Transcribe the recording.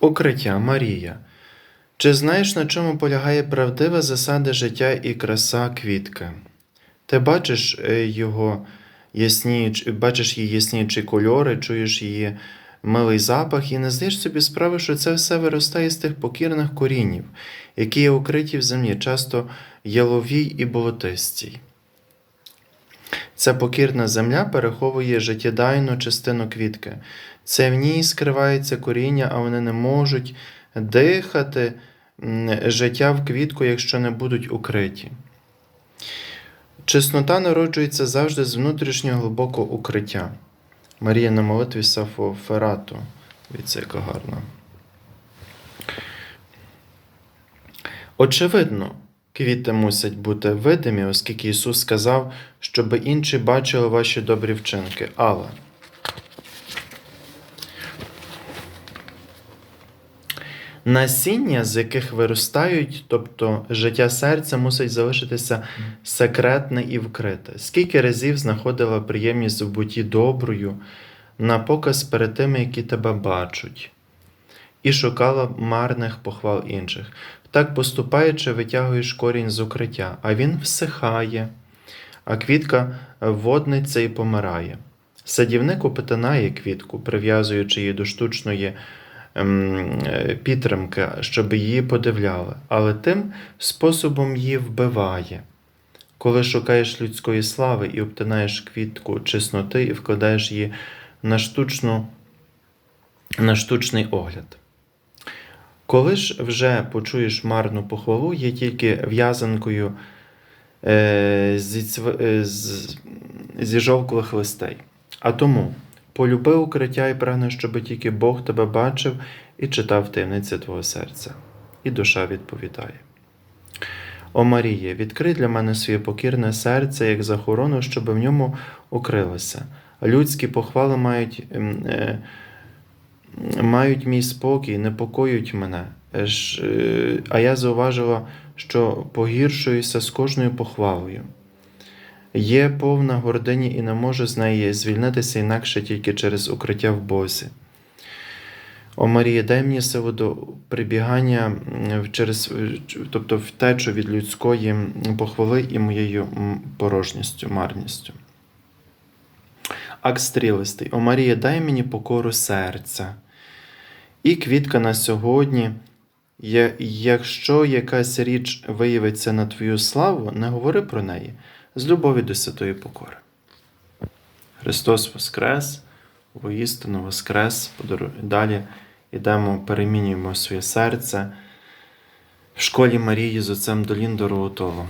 Укриття Марія. Чи знаєш, на чому полягає правдива засада життя і краса квітки? Ти бачиш е, його ясні, бачиш її ясніші кольори, чуєш її милий запах і не здаєш собі справи, що це все виростає з тих покірних корінів, які є укриті в землі, часто яловій і болотистій. Ця покірна земля переховує життєдайну частину квітки. Це в ній скривається коріння, а вони не можуть дихати життя в квітку, якщо не будуть укриті. Чеснота народжується завжди з внутрішнього глибокого укриття. Марія на молитві Сафо Ферату. Дивіться, яка гарна. Очевидно, квіти мусять бути видимі, оскільки Ісус сказав, щоб інші бачили ваші добрі вчинки. Але насіння, з яких виростають, тобто життя серця, мусить залишитися секретне і вкрите. Скільки разів знаходила приємність в буті доброю, на показ перед тими, які тебе бачать, і шукала марних похвал інших. Так поступаючи, витягуєш корінь з укриття, а він всихає, а квітка водниться і помирає. Садівник опитинає квітку, прив'язуючи її до штучної ем, е, підтримки, щоб її подивляли, але тим способом її вбиває. Коли шукаєш людської слави і обтинаєш квітку чесноти і вкладаєш її на, штучну, на штучний огляд. Коли ж вже почуєш марну похвалу, є тільки в'язанкою е, зі, е, з, зі жовклих листей. А тому полюби укриття і прагни, щоб тільки Бог тебе бачив і читав таємниці твого серця. І душа відповідає. О Маріє, відкрий для мене своє покірне серце, як захорону, щоб в ньому укрилося. Людські похвали мають, е, мають мій спокій, непокоюють мене. Е, е, А я зауважила, що погіршуюся з кожною похвалою. Є повна гордині і не можу з неї звільнитися інакше тільки через укриття в Бозі. О Марія, дай мені силу до прибігання через, тобто втечу від людської похвали і моєю порожністю, марністю. Акт стрілистий. О Марія, дай мені покору серця. І квітка на сьогодні. Якщо якась річ виявиться на твою славу, не говори про неї з любові до святої покори. Христос Воскрес, воістину Воскрес. Далі йдемо, перемінюємо своє серце в школі Марії з отцем Доліндору Отоло.